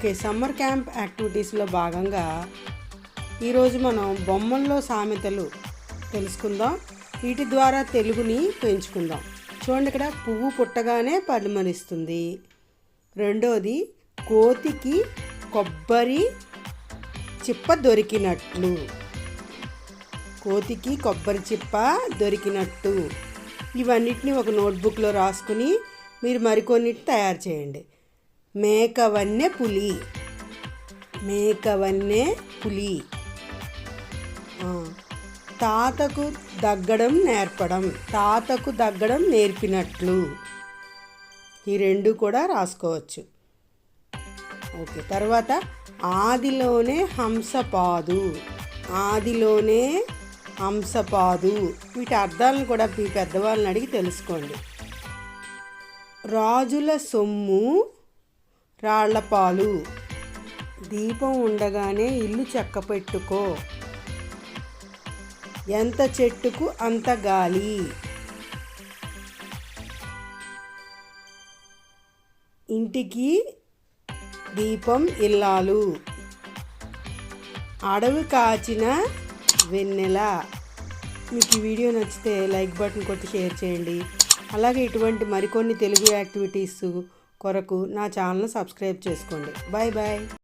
Okay summer camp యాక్టివిటీస్లో భాగంగా ఈరోజు మనం బొమ్మల్లో సామెతలు తెలుసుకుందాం. వీటి ద్వారా తెలుగుని పెంచుకుందాం. చూడండి ఇక్కడ పువ్వు పుట్టగానే పరిమళిస్తుంది రెండోది కోతికి కొబ్బరి చిప్ప దొరికినట్లు కోతికి కొబ్బరి చిప్ప దొరికినట్టు. ఇవన్నిటిని ఒక నోట్బుక్లో రాసుకుని మీరు మరికొన్నిటి తయారు చేయండి. మేకవన్నె పులి. మేకవన్నె పులి. తాతకు దగ్గడం నేర్పడం తాతకు దగ్గడం నేర్పినట్లు. ఈ రెండు కూడా రాసుకోవచ్చు. ఓకే తర్వాత ఆదిలోనే హంసపాదు. ఆదిలోనే హంసపాదు. వీటి అర్థాలను కూడా మీ పెద్దవాళ్ళని అడిగి తెలుసుకోండి. రాజుల సొమ్ము రాళ్ళపాలు. దీపం ఉండగానే ఇల్లు చెక్క పెట్టుకో ఎంత చెట్టుకు అంత గాలి. ఇంటికి దీపం ఇల్లాలు. అడవి కాచిన వెన్నెల. మీకు ఈ వీడియో నచ్చితే లైక్ బటన్ కొట్టి షేర్ చేయండి. అలాగే ఇటువంటి మరికొన్ని తెలుగు యాక్టివిటీస్ కొరకు నా ఛానల్ సబ్స్క్రైబ్ చేసుకోండి. Bye bye